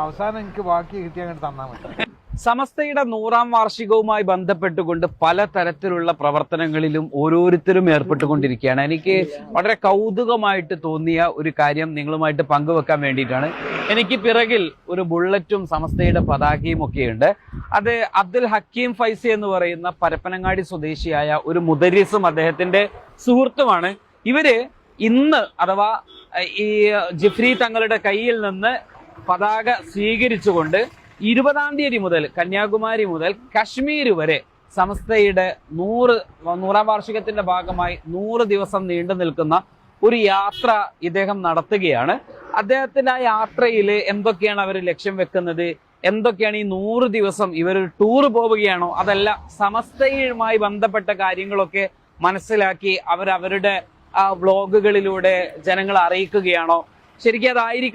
അവസാനം എനിക്ക് ബാക്കി കിട്ടി അങ്ങോട്ട് തന്നാൽ മതി. സമസ്തയുടെ നൂറാം വാർഷികവുമായി ബന്ധപ്പെട്ടുകൊണ്ട് പല തരത്തിലുള്ള പ്രവർത്തനങ്ങളിലും ഓരോരുത്തരും ഏർപ്പെട്ടുകൊണ്ടിരിക്കുകയാണ്. എനിക്ക് വളരെ കൗതുകമായിട്ട് തോന്നിയ ഒരു കാര്യം നിങ്ങളുമായിട്ട് പങ്കുവെക്കാൻ വേണ്ടിയിട്ടാണ്. എനിക്ക് പിറകിൽ ഒരു ബുള്ളറ്റും സമസ്തയുടെ പതാകയും ഒക്കെയുണ്ട്. അത് അബ്ദുൽ ഹക്കീം ഫൈസി എന്ന് പറയുന്ന പരപ്പനങ്ങാടി സ്വദേശിയായ ഒരു മുദരിസും അദ്ദേഹത്തിന്റെ സുഹൃത്തുമാണ്. ഇവർ ഇന്ന് അഥവാ ഈ ജിഫ്രി തങ്ങളുടെ കയ്യിൽ നിന്ന് പതാക സ്വീകരിച്ചുകൊണ്ട് ഇരുപതാം തീയതി മുതൽ കന്യാകുമാരി മുതൽ കശ്മീർ വരെ സമസ്തയുടെ നൂറ് നൂറാം വാർഷികത്തിന്റെ ഭാഗമായി നൂറ് ദിവസം നീണ്ടു നിൽക്കുന്ന ഒരു യാത്ര ഇദ്ദേഹം നടത്തുകയാണ്. അദ്ദേഹത്തിന്റെ ആ യാത്രയിൽ എന്തൊക്കെയാണ് അവർ ലക്ഷ്യം വെക്കുന്നത്? എന്തൊക്കെയാണ് ഈ നൂറ് ദിവസം ഇവർ ടൂർ പോവുകയാണോ? അതല്ല സമസ്തയുമായി ബന്ധപ്പെട്ട കാര്യങ്ങളൊക്കെ മനസ്സിലാക്കി അവർ അവരുടെ ആ വ്ളോഗുകളിലൂടെ ജനങ്ങളെ അറിയിക്കുകയാണോ? ശരിക്കും അതായിരിക്കാൻ